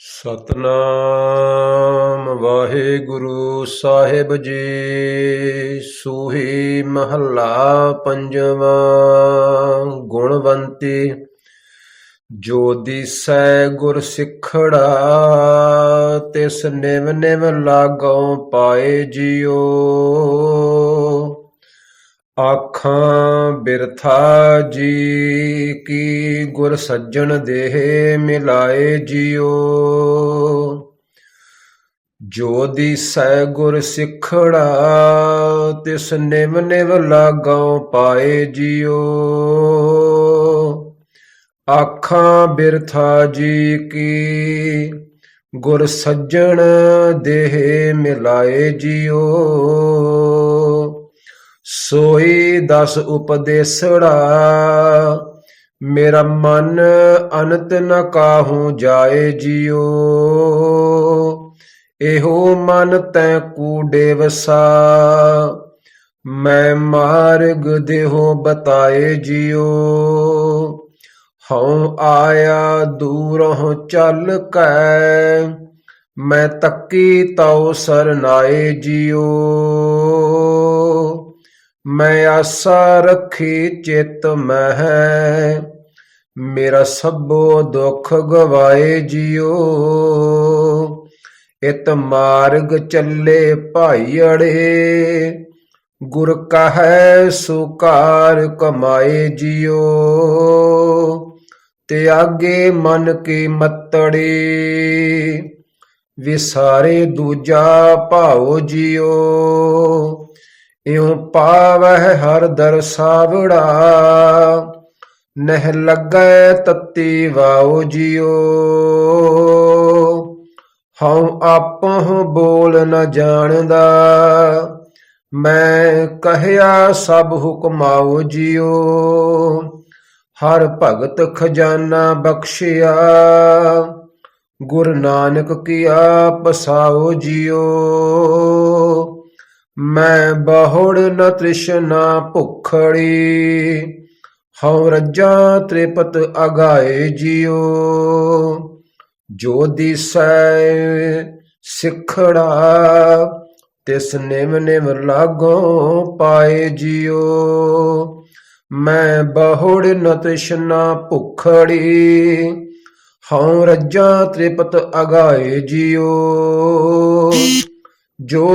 ਸਤਨਾਮ ਵਾਹਿਗੁਰੂ ਸਾਹਿਬ ਜੀ, ਸੂਹੀ ਮਹੱਲਾ ਪੰਜਵਾਂ, ਗੁਣਵੰਤੀ, ਜੋ ਦੀਸੈ ਗੁਰ ਸਿੱਖੜਾ, ਤਿਸ ਨਿਵ ਨਿਵ ਲਾਗੋਂ ਪਾਏ ਜਿਉ। ਆਖਾਂ, ਬਿਰਥਾ ਜੀ, ਕੀ ਗੁਰ ਸੱਜਣ ਦੇਹ ਮਿਲਾਏ ਜਿਉ? ਜੋ ਦੀ ਸੈ ਗੁਰ ਸਿੱਖੜਾ ਤਿਸ ਨਿਵ ਨਿਵ ਲਾਗੋਂ ਪਾਏ ਜਿਉ। ਆਖਾਂ, ਬਿਰਥਾ ਜੀ, ਕੀ ਗੁਰ ਸੱਜਣ ਦੇਹ ਮਿਲਾਏ ਜਿਉ? ਸੋਈ ਦਸ ਉਪਦੇਸੜਾ, ਮੇਰਾ ਮਨ ਅਨੰਤ ਨ ਕਾਹੂ ਜਾਏ ਜਿਉ ਇਹੋ ਮਨ ਤੈ ਕੂੜੇ ਵਸਾ ਮੈਂ ਮਾਰਗ ਦੇਹੋ ਬਤਾਏ ਜਿਉ ਹਉ ਆਇਆ ਦੂਰੋਂ ਚੱਲ ਕੈ, ਮੈਂ ਤੱਕੀ ਤਉ ਸਰਨਾਏ ਜਿਉ ਮੈਂ ਆਸਾ ਰੱਖੀ ਚਿਤ ਮਹਿ, ਮੇਰਾ ਸਭੋ ਦੁੱਖ ਗਵਾਏ ਜਿਉ। ਇਤ ਮਾਰਗ ਚੱਲੇ ਭਾਈ ਅੜੇ, ਗੁਰ ਕਹੈ ਸੁਕਾਰ ਕਮਾਏ ਜਿਉ। ਤਿਆਗੇ ਮਨ ਕੀ ਮਤੜੀ, ਵਿਸਾਰੇ ਦੂਜਾ ਭਾਉ ਜਿਉ। ਇਉ ਪਾਵਹਿ ਹਰ ਦਰਸਾਵੜਾ ਨਹਿ ਲੱਗੈ ਤਤੀ ਵਾਉ ਜਿਉ। ਹਉ ਆਪਹੁ ਬੋਲ ਨ ਜਾਣਦਾ। ਮੈਂ ਕਹਿਆ ਸਭ ਹੁਕਮਾਉ ਜਿਉ। ਹਰ ਭਗਤ ਖਜ਼ਾਨਾ ਬਖਸ਼ਿਆ। ਗੁਰ ਨਾਨਕ ਕੀਆ ਪਸਾਉ ਜਿਉ। ਮੈਂ ਬਹੁੜ ਨ ਤ੍ਰਿਸ਼ਨਾ ਭੁਖੜੀ, ਹਉ ਰੱਜਾ ਤ੍ਰਿਪਤ ਅਗਾਏ ਜਿਉ। ਜੋ ਦਿਸੈ ਸਿਖੜਾ, ਤਿਸ ਨਿਮ ਨਿਮ ਲਾਗੋ ਪਾਏ ਜਿਉ। ਮੈਂ ਬਹੁੜ ਨ ਤ੍ਰਿਸ਼ਨਾ ਭੁਖੜੀ, ਹਉ ਰੱਜਾ ਤ੍ਰਿਪਤ ਅਗਾਏ ਜਿਉ। ਜੋ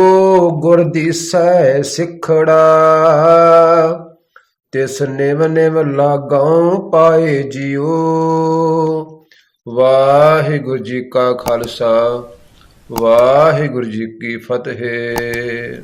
ਗੁਰ ਦਿਸੈ ਸਿਖੜਾ, ਤਿਸ ਨਿਵ ਨਿਵ ਲਾਗਾਂ ਪਾਏ ਜਿਉ। ਵਾਹਿਗੁਰੂ ਜੀ ਕਾ ਖਾਲਸਾ, ਵਾਹਿਗੁਰੂ ਜੀ ਕੀ ਫਤਿਹ।